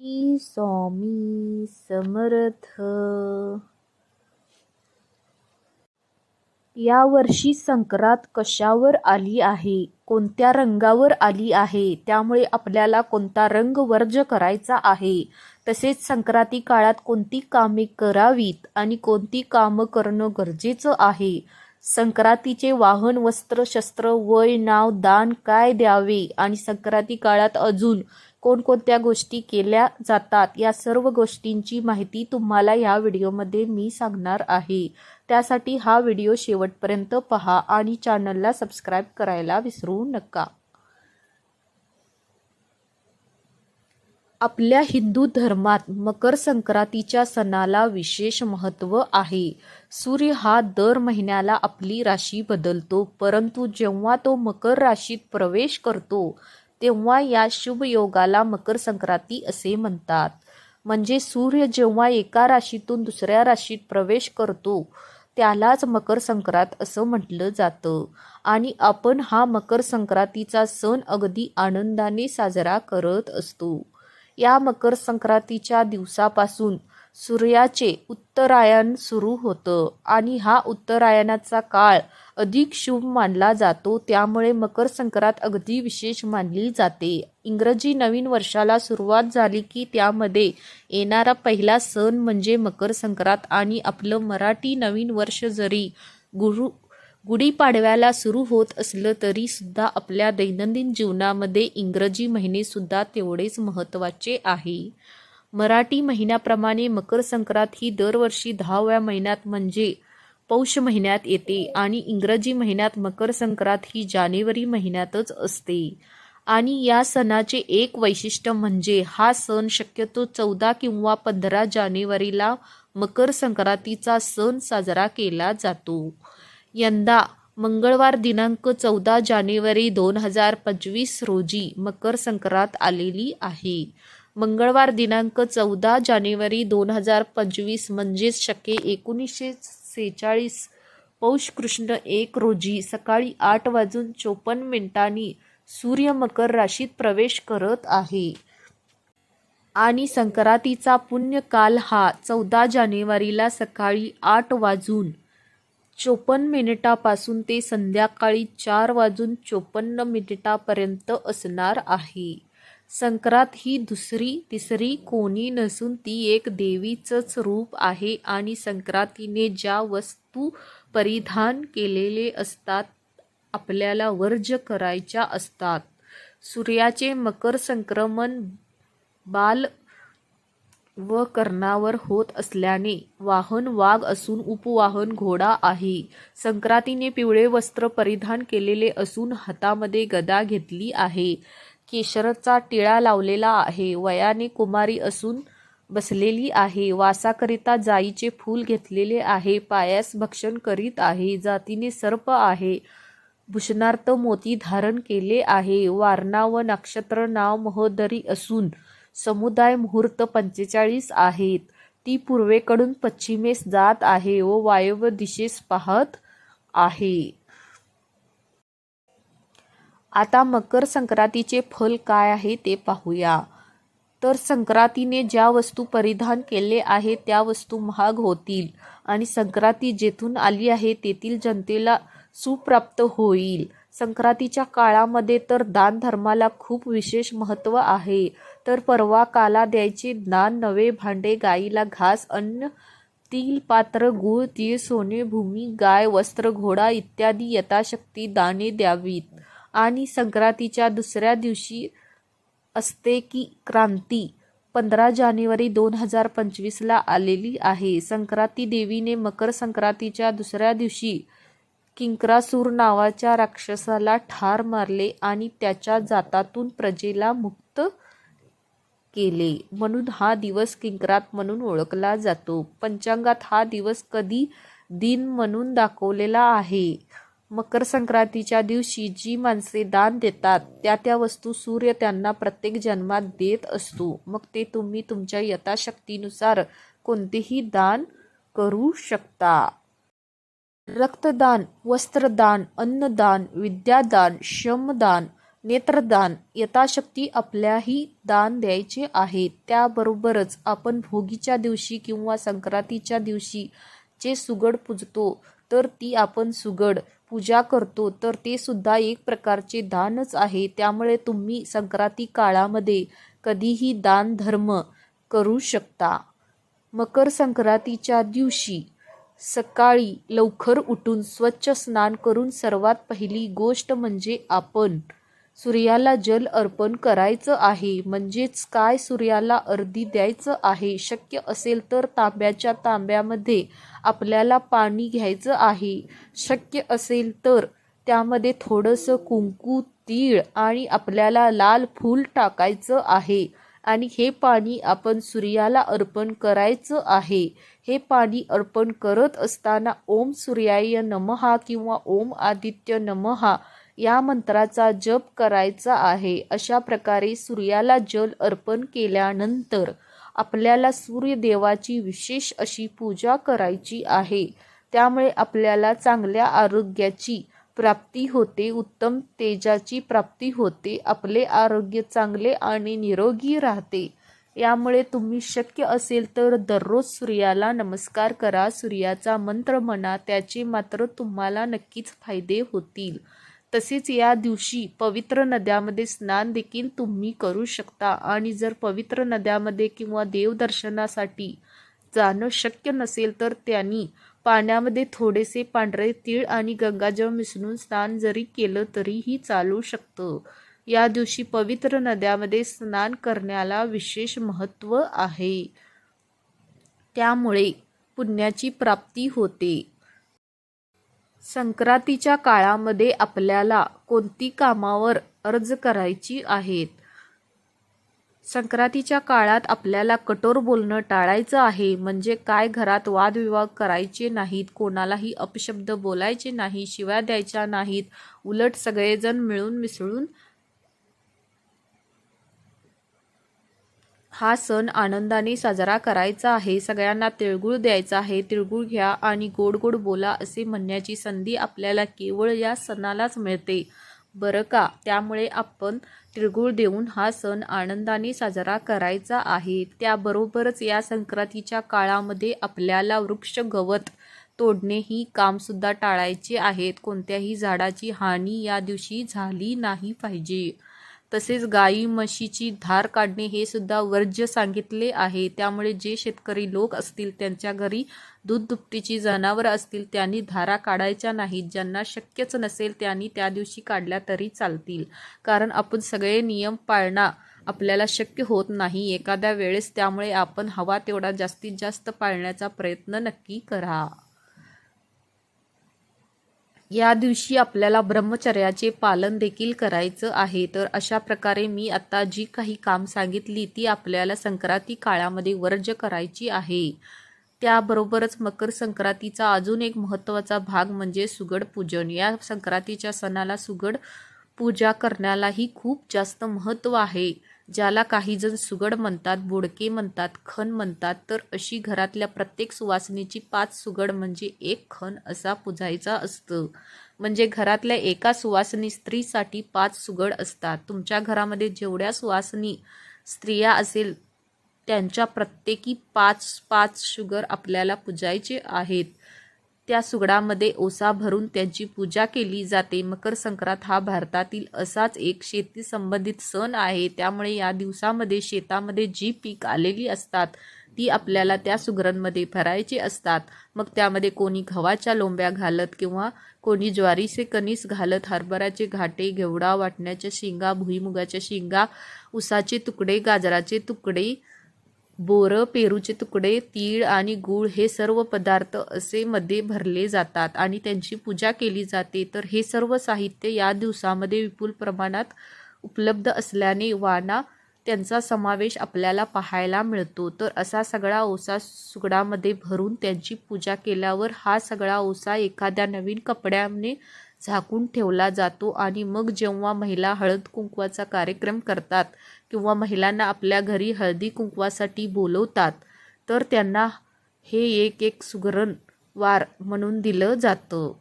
स्वामी समर्थ. यावर्षी संक्रांत कशावर आली आहे? कोणत्या रंगावर आली आहे? त्यामुळे आपल्याला कोणता रंग वर्ज करायचा आहे? तसेच संक्रांती काळात कोणती कामे करावीत आणि कोणती कामं करणं गरजेचं आहे? संक्रांतीचे वाहन वस्त्र शस्त्र वय नाव दान काय द्यावे? आणि संक्रांती काळात अजून कोणकोणत्या गोष्टी केल्या जातात या सर्व गोष्टींची माहिती तुम्हाला या व्हिडिओमध्ये मी सांगणार आहे. त्यासाठी हा व्हिडिओ शेवटपर्यंत पहा आणि चॅनलला सबस्क्राईब करायला विसरू नका. आपल्या हिंदू धर्मात मकर संक्रांतीच्या सणाला विशेष महत्त्व आहे. सूर्य हा दर महिन्याला आपली राशी बदलतो परंतु जेव्हा तो मकर राशीत प्रवेश करतो तेव्हा या शुभ योगाला मकर संक्रांती असे म्हणतात. म्हणजे सूर्य जेव्हा एका राशीतून दुसऱ्या राशीत प्रवेश करतो त्यालाच मकर संक्रांत असं म्हटलं जातं. आणि आपण हा मकर संक्रांतीचा सण अगदी आनंदाने साजरा करत असतो. या मकर संक्रांतीच्या दिवसापासून सूर्याचे उत्तरायण सुरू होतं आणि हा उत्तरायणाचा काळ अधिक शुभ मानला जातो. त्यामुळे मकर संक्रांत अगदी विशेष मानली जाते. इंग्रजी नवीन वर्षाला सुरुवात झाली की त्यामध्ये येणारा पहिला सण म्हणजे मकर संक्रांत आणि आपलं मराठी नवीन वर्ष जरी गुरु गुढीपाडव्याला सुरू होत असलं तरी सुद्धा आपल्या दैनंदिन जीवनामध्ये इंग्रजी महिने सुद्धा तेवढेच महत्त्वाचे आहे. मराठी महिन्याप्रमाणे मकर संक्रांत ही दरवर्षी दहाव्या महिन्यात म्हणजे पौष महिन्यात येते आणि इंग्रजी महिन्यात मकर संक्रांत ही जानेवारी महिन्यातच असते. आणि या सणाचे एक वैशिष्ट्य म्हणजे हा सण शक्यतो चौदा किंवा पंधरा जानेवारीला मकर संक्रांतीचा सण साजरा केला जातो. यंदा मंगळवार दिनांक चौदा जानेवारी दोन हजार पंचवीस रोजी मकर संक्रांत आलेली आहे. मंगळवार दिनांक चौदा जानेवारी दोन हजार पंचवीस म्हणजेच शके एकोणीसशे सेहेचाळीस. पौष कृष्ण एक रोजी सकाळी आठ वाजून चोपन्न मिनिटांनी सूर्य मकर राशीत प्रवेश करत आहे. आणि संक्रांतीचा पुण्यकाल हा चौदा जानेवारीला सकाळी आठ वाजून चोपन्न मिनिटापासून ते संध्याकाळी चार वाजून चोपन्न मिनिटापर्यंत असणार आहे. संक्रांत ही दुसरी तिसरी कोणी नसून ती एक देवीचंच रूप आहे आणि संक्रांतीने ज्या वस्तू परिधान केलेले असतात आपल्याला वर्ज करायच्या असतात. सूर्याचे मकर संक्रमण बाल व कर्णावर होत असल्याने वाहन वाघ असून उपवाहन घोडा आहे. संक्रांतीने पिवळे वस्त्र परिधान केलेले असून हातामध्ये गदा घेतली आहे. केशरचा टिळा लावलेला आहे. वयाने कुमारी असून बसलेली आहे. वासाकरिता जाईचे फूल घेतलेले आहे. पायास भक्षण करीत आहे. जातीने सर्प आहे. भूषणार्थ मोती धारण केले आहे. वारणा व नक्षत्र नाव महोदरी असून समुदाय मुहूर्त पंचेचाळीस आहेत. ती पूर्वेकडून पश्चिमेस जात आहे व वायव्य दिशेस पाहत आहे. आता मकर संक्रांतीचे फल काय आहे ते पाहूया. तर संक्रांतीने ज्या वस्तू परिधान केले आहे त्या वस्तू महाग होतील आणि संक्रांती जेथून आली आहे तेथील जनतेला सुप्राप्त होईल. संक्रांतीच्या काळामध्ये तर दान धर्माला खूप विशेष महत्त्व आहे. तर परवा काला द्यायचे दान नवे भांडे गाईला घास अन्न तील पात्र गूळ तीळ सोने भूमी गाय वस्त्र घोडा इत्यादी यथाशक्ती दाने द्यावीत. आणि संक्रांतीच्या दुसऱ्या दिवशी असते की क्रांती. पंधरा जानेवारी दोन हजार पंचवीसला आलेली आहे. संक्रांती देवीने मकर संक्रांतीच्या दुसऱ्या दिवशी किंक्रासूर नावाच्या राक्षसाला ठार मारले आणि त्याच्या जातातून प्रजेला मुक्त केले. म्हणून हा दिवस किंक्रात म्हणून ओळखला जातो. पंचांगात हा दिवस कधी दिन म्हणून दाखवलेला आहे. मकर संक्रांतीच्या दिवशी जी माणसे दान देतात त्या त्या वस्तू सूर्य त्यांना प्रत्येक जन्मात देत असतो. मग ते तुम्ही तुमच्या यथाशक्तीनुसार कोणतेही दान करू शकता. रक्तदान वस्त्रदान अन्नदान विद्यादान श्रमदान नेत्रदान यथाशक्ती आपल्याही दान द्यायचे आहे. त्याबरोबरच आपण भोगीच्या दिवशी किंवा संक्रांतीच्या दिवशी जे सुगड पूजतो तर ती आपण सुगड पूजा करतो तर ते सुद्धा एक प्रकारचे दानच आहे. त्यामुळे तुम्ही संक्रांती काळामध्ये कधीही दान धर्म करू शकता. मकर संक्रांतीच्या दिवशी सकाळी लवकर उठून स्वच्छ स्नान करून सर्वात पहिली गोष्ट म्हणजे आपण सूर्याला जल अर्पण करायचं आहे. म्हणजेच काय सूर्याला अर्धी द्यायचं आहे? शक्य असेल तर तांब्याच्या तांब्यामध्ये आपल्याला पाणी घ्यायचं आहे. शक्य असेल तर त्यामध्ये थोडंसं कुंकू तीळ आणि आपल्याला लाल फूल टाकायचं आहे. आणि हे पाणी आपण सूर्याला अर्पण करायचं आहे. हे पाणी अर्पण करत असताना ओम सूर्याय नमहा किंवा ओम आदित्य नमहा या मंत्राचा जप करायचा आहे. अशा प्रकारे सूर्याला जल अर्पण केल्यानंतर आपल्याला सूर्यदेवाची विशेष अशी पूजा करायची आहे. त्यामुळे आपल्याला चांगल्या आरोग्याची प्राप्ती होते उत्तम तेजाची प्राप्ती होते आपले आरोग्य चांगले आणि निरोगी राहते. यामुळे तुम्ही शक्य असेल तर दररोज सूर्याला नमस्कार करा. सूर्याचा मंत्र म्हणा त्याचे मात्र तुम्हाला नक्कीच फायदे होतील. तसेच या दिवशी पवित्र नद्यामध्ये स्नान देखील तुम्ही करू शकता. आणि जर पवित्र नद्यामध्ये किंवा देवदर्शनासाठी जाणं शक्य नसेल तर त्यांनी पाण्यामध्ये थोडेसे पांढरे तीळ आणि गंगाजळ मिसळून स्नान जरी केलं तरीही चालू शकतं. या दिवशी पवित्र नद्यामध्ये स्नान करण्याला विशेष महत्त्व आहे. त्यामुळे पुण्याची प्राप्ती होते. संक्रांतीच्या काळामध्ये आपल्याला कोणती कामावर अर्ज करायची आहेत? संक्रांतीच्या काळात आपल्याला कठोर बोलणं टाळायचं आहे. म्हणजे काय घरात वादविवाद करायचे नाहीत कोणालाही अपशब्द बोलायचे नाही शिव्या द्यायच्या नाहीत उलट सगळेजण मिळून मिसळून हा सण आनंदाने साजरा करायचा आहे. सगळ्यांना तिळगुळ द्यायचा आहे. तिळगुळ घ्या आणि गोड गोड बोला असे म्हणण्याची संधी आपल्याला केवळ या सणालाच मिळते. बरं का? त्यामुळे आपण तिळगुळ देऊन हा सण आनंदाने साजरा करायचा आहे. त्याबरोबरच या संक्रांतीच्या काळामध्ये आपल्याला वृक्ष गवत तोडणे ही कामसुद्धा टाळायचे आहेत. कोणत्याही झाडाची हानी या दिवशी झाली नाही पाहिजे. तसेच गाई म्हशीची धार काढणे हे सुद्धा वर्ज्य सांगितले आहे. त्यामुळे जे शेतकरी लोक असतील त्यांच्या घरी दूध दुभतीची जनावरं असतील त्यांनी धारा काढायच्या नाहीत. ज्यांना शक्यच नसेल त्यांनी त्या दिवशी काढल्या तरी चालतील. कारण आपण सगळे नियम पाळणं आपल्याला शक्य होत नाही. एखाद्या वेळेस त्यामुळे आपण हवा तेवढा जास्तीत जास्त पाळण्याचा प्रयत्न नक्की करा. या दिवशी आपल्याला ब्रह्मचर्याचे पालन देखील करायचं आहे. तर अशा प्रकारे मी आता जी काही काम सांगितली ती आपल्याला संक्रांती काळामध्ये वर्ज करायची आहे. त्याबरोबरच मकर संक्रांतीचा अजून एक महत्त्वाचा भाग म्हणजे सुगड पूजन. या संक्रांतीच्या सणाला सुगड पूजा करण्यालाही खूप जास्त महत्त्व आहे. ज्याला काही जण सुगड म्हणतात बोडके म्हणतात खण म्हणतात तर अशी घरातल्या प्रत्येक सुवासिनीची पाच सुगड म्हणजे एक खण असा पुजायचा असतं. म्हणजे घरातल्या एका सुवासिनी स्त्रीसाठी पाच सुगड असतात. तुमच्या घरामध्ये जेवढ्या सुवासिनी स्त्रिया असेल त्यांच्या प्रत्येकी पाच पाच शुगर आपल्याला पुजायचे आहेत. त्या सुगडामध्ये ओसा भरून त्यांची पूजा केली जाते. मकर संक्रांत हा भारतातील असाच एक शेती संबंधित सण आहे. त्यामुळे या दिवसामध्ये शेतामध्ये जी पीक आलेली असतात ती आपल्याला त्या सुगरणमध्ये भरायची असतात. मग त्यामध्ये कोणी गव्हाच्या लोंब्या घालत किंवा कोणी ज्वारीचे कणीस घालत हरभऱ्याचे घाटे घेवडा वाटण्याच्या शेंगा भुईमुगाच्या शेंगा उसाचे तुकडे गाजराचे तुकडे बोरं पेरूचे तुकडे तीळ आणि गूळ हे सर्व पदार्थ असे मध्ये भरले जातात आणि त्यांची पूजा केली जाते. तर हे सर्व साहित्य या दिवसामध्ये विपुल प्रमाणात उपलब्ध असल्याने वाना त्यांचा समावेश आपल्याला पाहायला मिळतो. तर असा सगळा ओसा सुगडामध्ये भरून त्यांची पूजा केल्यावर हा सगळा ओसा एखाद्या नवीन कपड्याने झाकून ठेवला जातो आणि मग जेव्हा महिला हळद कुंकवाचा कार्यक्रम करतात किंवा महिलांना आपल्या घरी हळदी कुंकवासाठी बोलवतात तर त्यांना हे एक एक सुगरण वार म्हणून दिलं जातं.